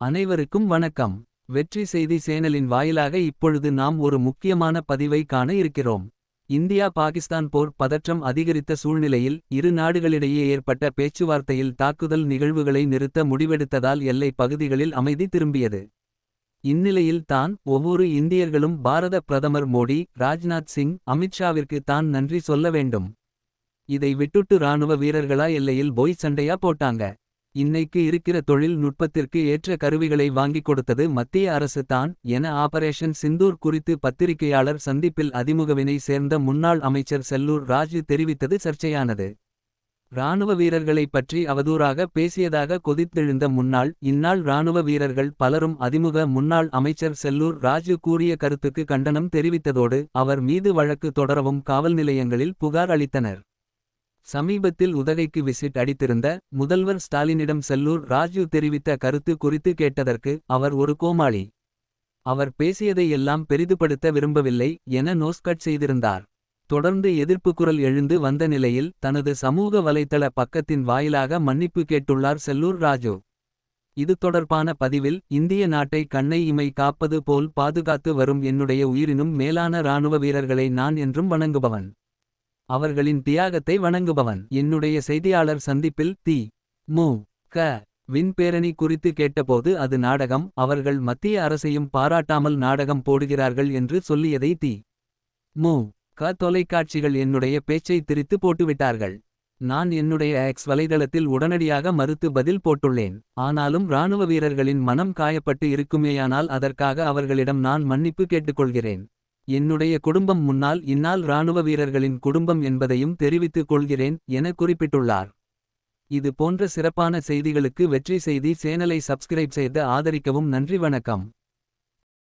அனைவருக்கும் வணக்கம். வெற்றி செய்தி சேனலின் வாயிலாக இப்பொழுது நாம் ஒரு முக்கியமான பதிவை காண இருக்கிறோம். இந்தியா பாகிஸ்தான் போர் பதற்றம் அதிகரித்த சூழ்நிலையில் இரு நாடுகளிடையே ஏற்பட்ட பேச்சுவார்த்தையில் தாக்குதல் நிகழ்வுகளை நிறுத்த முடிவெடுத்ததால் எல்லை பகுதிகளில் அமைதி திரும்பியது. இந்நிலையில் தான் ஒவ்வொரு இந்தியர்களும் பாரத பிரதமர் மோடி ராஜ்நாத் சிங் அமித்ஷாவிற்கு தான் நன்றி சொல்ல வேண்டும். இதை விட்டுட்டு ராணுவ வீரர்களா எல்லையில் போய் சண்டையா போட்டாங்க. இன்னைக்கு இருக்கிற தொழில் நுட்பத்திற்கு ஏற்ற கருவிகளை வாங்கிக் கொடுத்தது மத்திய அரசு தான் என ஆபரேஷன் சிந்தூர் குறித்து பத்திரிகையாளர் சந்திப்பில் அதிமுகவினை சேர்ந்த முன்னாள் அமைச்சர் செல்லூர் ராஜு தெரிவித்தது சர்ச்சையானது. இராணுவ வீரர்களை பற்றி அவதூறாக பேசியதாக கொதித்தெழுந்த முன்னாள் இந்நாள் ராணுவ வீரர்கள் பலரும் அதிமுக முன்னாள் அமைச்சர் செல்லூர் ராஜு கூறிய கருத்துக்கு கண்டனம் தெரிவித்ததோடு அவர் மீது வழக்கு தொடரவும் காவல் நிலையங்களில் புகார் அளித்தனர். சமீபத்தில் உதகைக்கு விசிட் அடித்திருந்த முதல்வர் ஸ்டாலினிடம் செல்லூர் ராஜு தெரிவித்த கருத்து குறித்து கேட்டதற்கு அவர் ஒரு கோமாளி. அவர் பேசியதை எல்லாம் பெரிதுபடுத்த விரும்பவில்லை என நோஸ்கட் செய்திருந்தார். தொடர்ந்து எதிர்ப்பு குரல் எழுந்து வந்த நிலையில் தனது சமூக வலைத்தள பக்கத்தின் வாயிலாக மன்னிப்பு கேட்டுள்ளார் செல்லூர் ராஜு இது தொடர்பான பதிவில் இந்திய நாட்டை கண்ணை இமை காப்பது போல் பாதுகாத்து வரும் என்னுடைய உயிரினும் மேலான இராணுவ வீரர்களை நான் என்றும் வணங்குபவன். அவர்களின் தியாகத்தை வணங்குபவன். என்னுடைய செய்தியாளர் சந்திப்பில் தி. மு. க. வின் பேரணி குறித்து கேட்டபோது அது நாடகம் அவர்கள் மத்திய அரசையும் பாராட்டாமல் நாடகம் போடுகிறார்கள் என்று சொல்லியதை தி. மு. க. தொலைக்காட்சிகள் என்னுடைய பேச்சை திரித்து போட்டுவிட்டார்கள். நான் என்னுடைய எக்ஸ் வலைதளத்தில் உடனடியாக மறுத்து பதில் போட்டுள்ளேன். ஆனாலும் இராணுவ வீரர்களின் மனம் காயப்பட்டு இருக்குமேயானால் அதற்காக அவர்களிடம் நான் மன்னிப்பு கேட்டுக்கொள்கிறேன். என்னுடைய குடும்பம் முன்னால் இந்நாள் இராணுவ வீரர்களின் குடும்பம் என்பதையும் தெரிவித்துக் கொள்கிறேன் என குறிப்பிட்டுள்ளார். இது போன்ற சிறப்பான செய்திகளுக்கு வெற்றி செய்தி சேனலை சப்ஸ்கிரைப் செய்து ஆதரிக்கவும் நன்றி வணக்கம்.